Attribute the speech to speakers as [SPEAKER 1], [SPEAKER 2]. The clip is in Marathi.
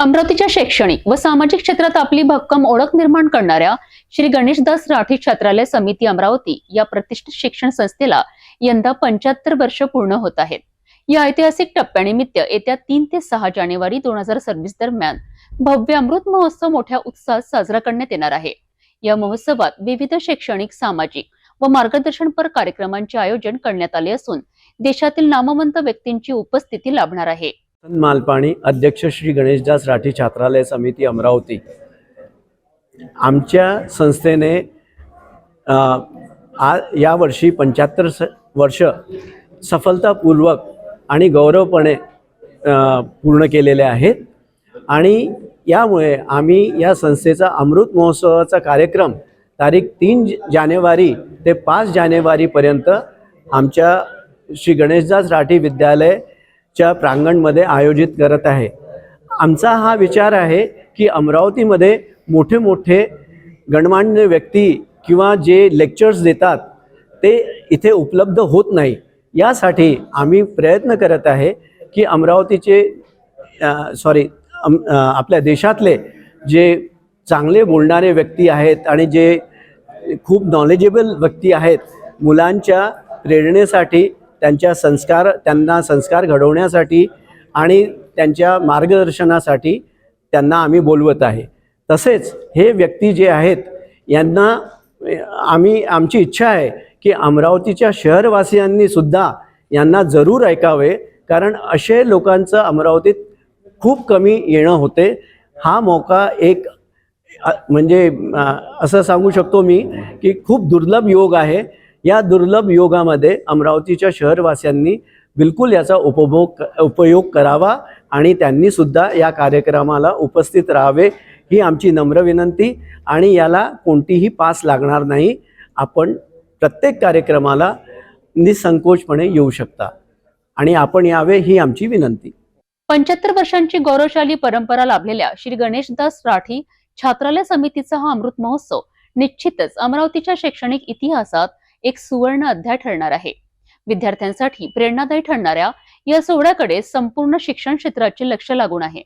[SPEAKER 1] अमरावतीच्या शैक्षणिक व सामाजिक क्षेत्रात आपली भक्कम ओळख निर्माण करणाऱ्या श्री गणेशदास राठी छात्रालय समिती अमरावती या प्रतिष्ठित शिक्षण संस्थेला यंदा पंच्याहत्तर वर्ष पूर्ण होत आहेत. या ऐतिहासिक टप्प्यानिमित्त येत्या तीन ते सहा जानेवारी दोन हजार सव्वीस दरम्यान भव्य अमृत महोत्सव मोठ्या उत्साहात साजरा करण्यात येणार आहे. या महोत्सवात विविध शैक्षणिक सामाजिक व मार्गदर्शनपर कार्यक्रमांचे आयोजन करण्यात आले असून देशातील नामवंत व्यक्तींची उपस्थिती लाभणार आहे.
[SPEAKER 2] मालपाणी अध्यक्ष श्री गणेशदास राठी छात्रालय समिती अमरावती. आमच्या संस्थेने आ आ यावर्षी पंच्याहत्तर स वर्ष सफलतापूर्वक आणि गौरवपणे पूर्ण केलेले आहेत. आणि यामुळे आम्ही या संस्थेचा अमृत महोत्सवाचा कार्यक्रम तारीख तीन जानेवारी ते पाच जानेवारीपर्यंत आमच्या श्री गणेशदास राठी विद्यालय च्या प्रांगणमध्ये आयोजित करत आहे. आमचा हा विचार आहे की अमरावतीमध्ये मोठे मोठे गणमान्य व्यक्ती किंवा जे लेक्चर्स देतात ते इथे उपलब्ध होत नाही. यासाठी आम्ही प्रयत्न करत आहे की अमरावतीचे सॉरी आपल्या देशातले जे चांगले बोलणारे व्यक्ती आहेत आणि जे खूप नॉलेजेबल व्यक्ती आहेत मुलांच्या प्रेरणेसाठी त्यांच्या संस्कार त्यांना संस्कार घडवण्यासाठी आणि त्यांच्या मार्गदर्शनासाठी त्यांना आम्ही बोलवत आहे. तसेच हे व्यक्ती जे आहेत यांना आम्ही आमची इच्छा आहे की अमरावतीच्या शहरवासियांनी सुद्धा यांना जरूर ऐकावे कारण असे लोकांचं अमरावतीत खूप कमी येणं होते. हा मौका एक म्हणजे असं सांगू शकतो मी की खूप दुर्लभ योग आहे. या दुर्लभ योगामध्ये अमरावतीच्या शहरवासियांनी बिलकुल याचा उपभोग उपयोग करावा आणि त्यांनी सुद्धा या कार्यक्रमाला उपस्थित राहावे ही आमची नम्र विनंती आणि याला कोणतीही पास लागणार नाही. आपण प्रत्येक कार्यक्रमाला निसंकोचपणे येऊ शकता आणि आपण यावे ही आमची विनंती.
[SPEAKER 1] पंच्याहत्तर वर्षांची गौरवशाली परंपरा लाभलेल्या श्री गणेशदास राठी छात्रालय समितीचा हा अमृत महोत्सव निश्चितच अमरावतीच्या शैक्षणिक इतिहासात एक सुवर्ण अध्याय ठरणार आहे. विद्यार्थ्यांसाठी प्रेरणादायी ठरणाऱ्या या सोहळ्याकडे संपूर्ण शिक्षण क्षेत्राचे लक्ष लागून आहे.